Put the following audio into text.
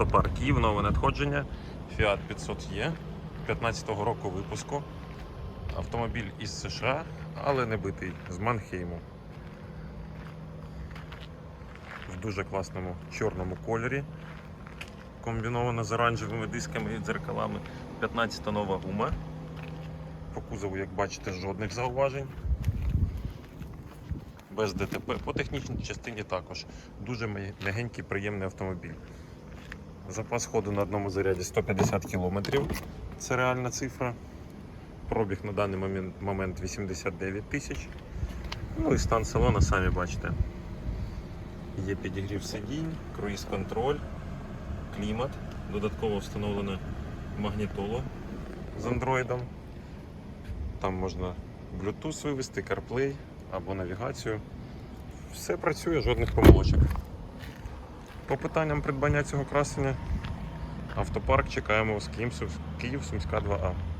Автопарк Київ, нове надходження. Fiat 500E 15-го року випуску. Автомобіль із США, але не битий, з Манхейму. В дуже класному чорному кольорі. Комбіновано з оранжевими дисками і дзеркалами. 15-та нова гума. По кузову, як бачите, жодних зауважень. Без ДТП. По технічній частині також. Дуже м'ягенький, приємний автомобіль. Запас ходу на одному заряді 150 км. Це реальна цифра. Пробіг на даний момент, момент 89 тисяч. Ну і стан салону самі бачите. Є підігрів сидінь, круїз-контроль, клімат. Додатково встановлено магнітолу з андроїдом. Там можна Bluetooth вивести, CarPlay або навігацію. Все працює, жодних помилочок. По питанням придбання цього красення автопарк чекаємо з Київ, Сумська 2А.